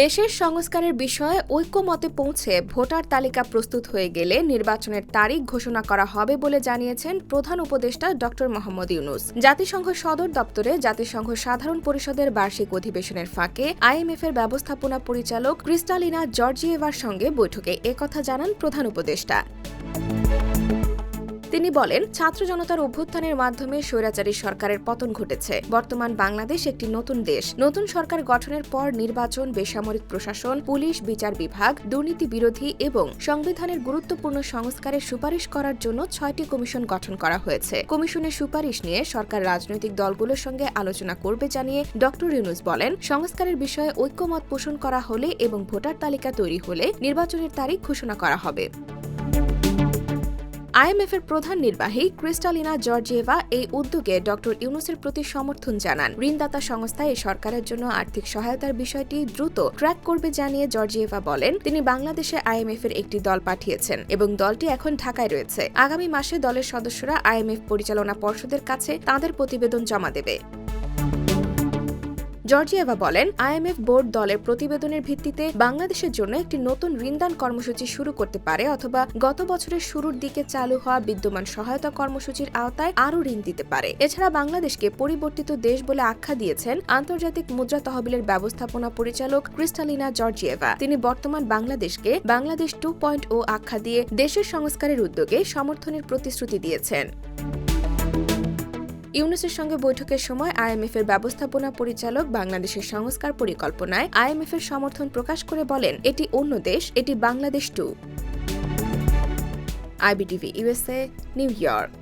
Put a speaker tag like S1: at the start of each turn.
S1: দেশের সংস্কারের বিষয়ে ঐক্যমতে পৌঁছে ভোটার তালিকা প্রস্তুত হয়ে গেলে নির্বাচনের তারিখ ঘোষণা করা হবে বলে জানিয়েছেন প্রধান উপদেষ্টা ড মোহাম্মদ ইউনুস। জাতিসংঘ সদর দপ্তরে জাতিসংঘ সাধারণ পরিষদের বার্ষিক অধিবেশনের ফাঁকে আইএমএফ এর ব্যবস্থাপনা পরিচালক ক্রিস্টালিনা জর্জিয়েভার সঙ্গে বৈঠকে একথা জানান প্রধান উপদেষ্টা। তিনি বলেন, ছাত্র জনতার অভ্যুত্থানের মাধ্যমে স্বৈরাচারী সরকারের পতন ঘটেছে। বর্তমান বাংলাদেশ একটি নতুন দেশ। নতুন সরকার গঠনের পর নির্বাচন, বেসামরিক প্রশাসন, পুলিশ, বিচার বিভাগ, দুর্নীতি বিরোধী এবং সংবিধানের গুরুত্বপূর্ণ সংস্কারের সুপারিশ করার জন্য ছয়টি কমিশন গঠন করা হয়েছে। কমিশনের সুপারিশ নিয়ে সরকার রাজনৈতিক দলগুলোর সঙ্গে আলোচনা করবে জানিয়ে ড ইউনুস বলেন, সংস্কারের বিষয়ে ঐক্যমত পোষণ করা হলে এবং ভোটার তালিকা তৈরি হলে নির্বাচনের তারিখ ঘোষণা করা হবে। আইএমএফ এর প্রধান নির্বাহী ক্রিস্টালিনা জর্জিয়েভা এই উদ্যোগে ড ইউনুসের প্রতি সমর্থন জানান। ঋণদাতা সংস্থা এই সরকারের জন্য আর্থিক সহায়তার বিষয়টি দ্রুত ট্র্যাক করবে জানিয়ে জর্জিয়েভা বলেন। তিনি বাংলাদেশে আইএমএফ এর একটি দল পাঠিয়েছেন এবং দলটি এখন ঢাকায় রয়েছে। আগামী মাসে দলের সদস্যরা আইএমএফ পরিচালনা পর্ষদের কাছে তাঁদের প্রতিবেদন জমা দেবে। জর্জিয়েভা বলেন, আইএমএফ বোর্ড দলের প্রতিবেদনের ভিত্তিতে বাংলাদেশের জন্য একটি নতুন ঋণদান কর্মসূচি শুরু করতে পারে অথবা গত বছরের শুরুর দিকে চালু হওয়া বিদ্যমান সহায়তা কর্মসূচির আওতায় আরও ঋণ দিতে পারে। এছাড়া বাংলাদেশকে পরিবর্তিত দেশ বলে আখ্যা দিয়েছেন আন্তর্জাতিক মুদ্রা তহবিলের ব্যবস্থাপনা পরিচালক ক্রিস্টালিনা জর্জিয়েভা। তিনি বর্তমান বাংলাদেশকে বাংলাদেশ টু পয়েন্ট ও আখ্যা দিয়ে দেশের সংস্কারের উদ্যোগে সমর্থনের প্রতিশ্রুতি দিয়েছেন। ইউনুসের সঙ্গে বৈঠকের সময় আইএমএফ এর ব্যবস্থাপনা পরিচালক বাংলাদেশের সংস্কার পরিকল্পনায় আইএমএফ এর সমর্থন প্রকাশ করে বলেন, এটি অন্য দেশ, এটি Bangladesh to IBTV, USA, New York.